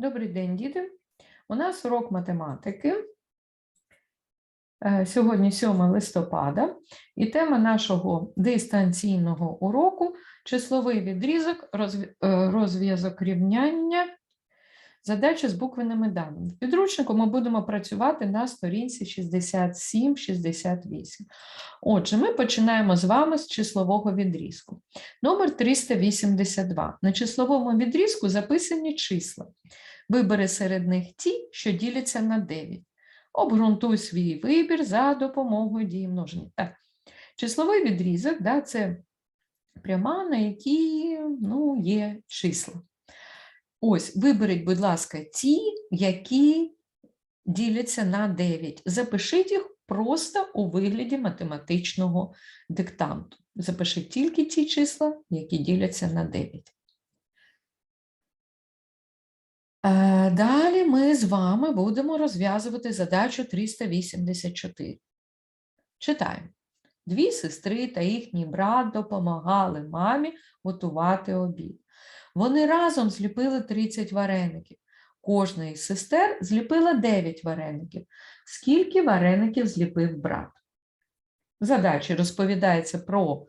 Добрий день, діти. У нас урок математики. Е, Сьогодні 7 листопада, і тема нашого дистанційного уроку числовий відрізок, е, розв'язок рівняння, задача з буквеними даними. В підручнику ми будемо працювати на сторінці 67-68. Отже, ми починаємо з вами з числового відрізку. Номер 382. На числовому відрізку записані числа. Вибери серед них ті, що діляться на 9. Обґрунтуй свій вибір за допомогою дії множення. Так, числовий відрізок да, це пряма, на якій ну, є числа. Ось, виберіть, будь ласка, ті, які діляться на 9. Запишіть їх просто у вигляді математичного диктанту. Запишіть тільки ті числа, які діляться на 9. Е, Далі ми з вами будемо розв'язувати задачу 384. Читаємо. Дві сестри та їхній брат допомагали мамі готувати обід. Вони разом зліпили 30 вареників. Кожна із сестер зліпила 9 вареників. Скільки вареників зліпив брат? В задачі розповідається про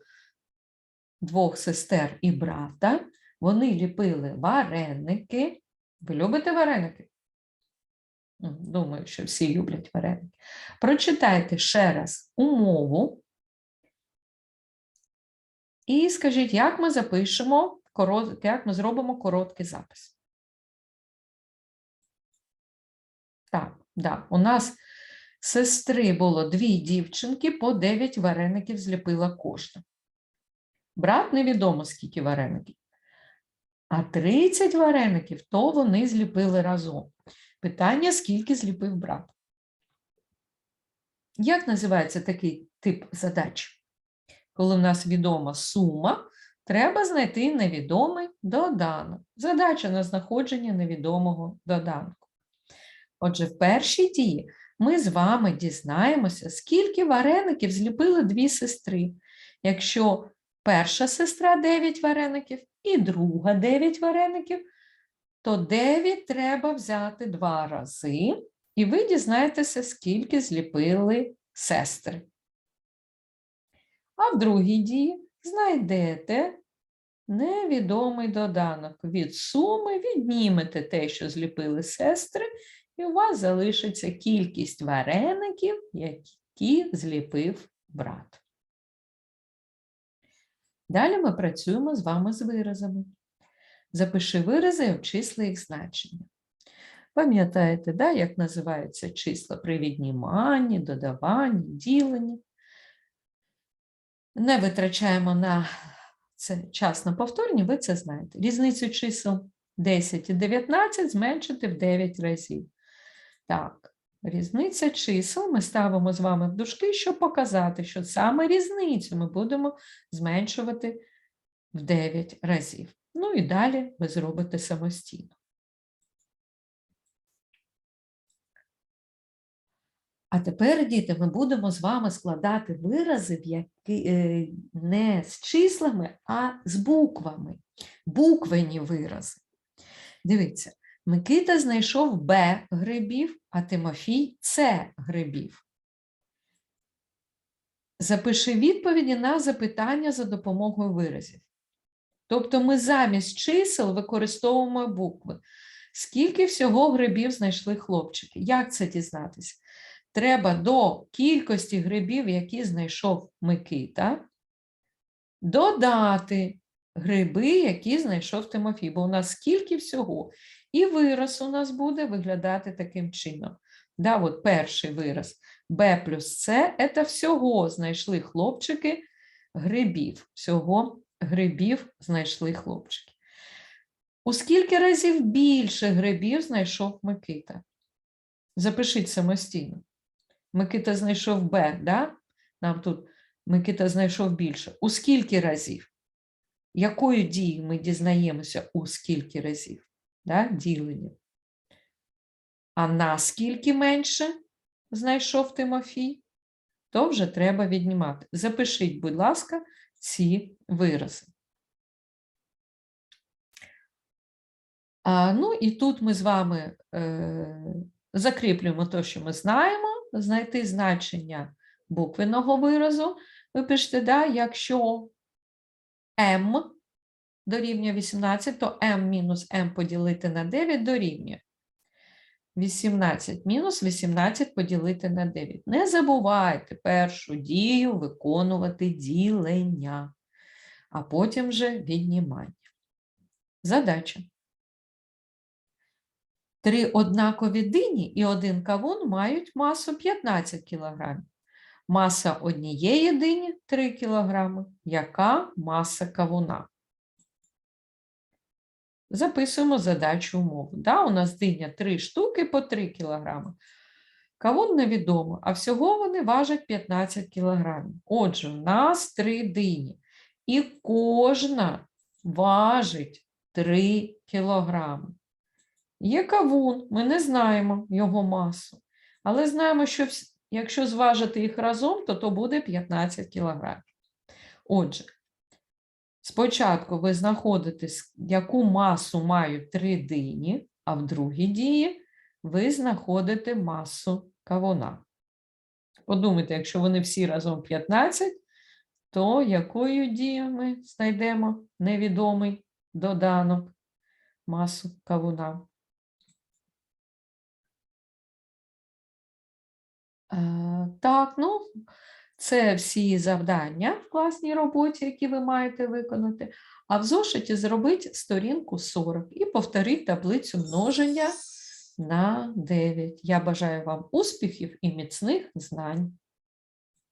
двох сестер і брата. Вони ліпили вареники. Ви любите вареники? Думаю, що всі люблять вареники. Прочитайте ще раз умову. І скажіть, як ми запишемо, корот- як ми зробимо короткий запис. Так, да, у нас сестри було дві дівчинки, по 9 вареників зліпила кожна. Брат невідомо, скільки вареників. А 30 вареників то вони зліпили разом. Питання, скільки зліпив брат. Як називається такий тип задач? Коли в нас відома сума, треба знайти невідомий доданок. Задача на знаходження невідомого доданку. Отже, в першій дії ми з вами дізнаємося, скільки вареників зліпили дві сестри. Якщо перша сестра 9 вареників і друга 9 вареників, то 9 треба взяти два рази, і ви дізнаєтеся, скільки зліпили сестри. А в другій дії знайдете невідомий доданок. Від суми віднімете те, що зліпили сестри, і у вас залишиться кількість вареників, які зліпив брат. Далі ми працюємо з вами з виразами. Запиши вирази і обчисли їх значення. Пам'ятаєте, да, як називаються числа при відніманні, додаванні, діленні. Не витрачаємо на це час на повторні, ви це знаєте. Різницю чисел 10 і 19 зменшити в 9 разів. Так, різниця чисел ми ставимо з вами в дужки, щоб показати, що саме різницю ми будемо зменшувати в 9 разів. Ну і далі ви зробите самостійно. А тепер, діти, ми будемо з вами складати вирази, які, е, не з числами, а з буквами. Буквені вирази. Дивіться, Микита знайшов Б грибів, а Тимофій С грибів. Запиши відповіді на запитання за допомогою виразів. Тобто ми замість чисел використовуємо букви. Скільки всього грибів знайшли хлопчики? Як це дізнатися? Треба до кількості грибів, які знайшов Микита, додати гриби, які знайшов Тимофій. Бо у нас скільки всього. І вираз у нас буде виглядати таким чином. Да, от перший вираз Б плюс С – це всього знайшли хлопчики грибів. Всього грибів знайшли хлопчики. У скільки разів більше грибів знайшов Микита? Запишіть самостійно. Микита знайшов Б, да? Нам тут Микита знайшов більше. У скільки разів? Якою дією ми дізнаємося у скільки разів? Да? Ділення. А наскільки менше знайшов Тимофій, то вже треба віднімати. Запишіть, будь ласка, ці вирази. А, ну і тут ми з вами е, закріплюємо те, що ми знаємо, знайти значення буквеного виразу. Ви пишете, да, якщо m дорівнює 18, то m мінус m поділити на 9 дорівнює 18 мінус 18 поділити на 9. Не забувайте першу дію виконувати ділення, а потім вже віднімання. Задача. Три однакові дині і один кавун мають масу 15 кг. Маса однієї дині 3 кг. Яка маса кавуна? Записуємо задачу умову. Да, у нас диня 3 штуки по 3 кг. Кавун невідомо, а всього вони важать 15 кг. Отже, у нас 3 дині. І кожна важить 3 кг. Є кавун, ми не знаємо його масу, але знаємо, що якщо зважити їх разом, то то буде 15 кг. Отже, спочатку ви знаходите, яку масу мають три дині, а в другій дії ви знаходите масу кавуна. Подумайте, якщо вони всі разом 15, то якою дією ми знайдемо невідомий доданок масу кавуна? Так, ну, це всі завдання в класній роботі, які ви маєте виконати. А в зошиті зробіть сторінку 40 і повторіть таблицю множення на 9. Я бажаю вам успіхів і міцних знань.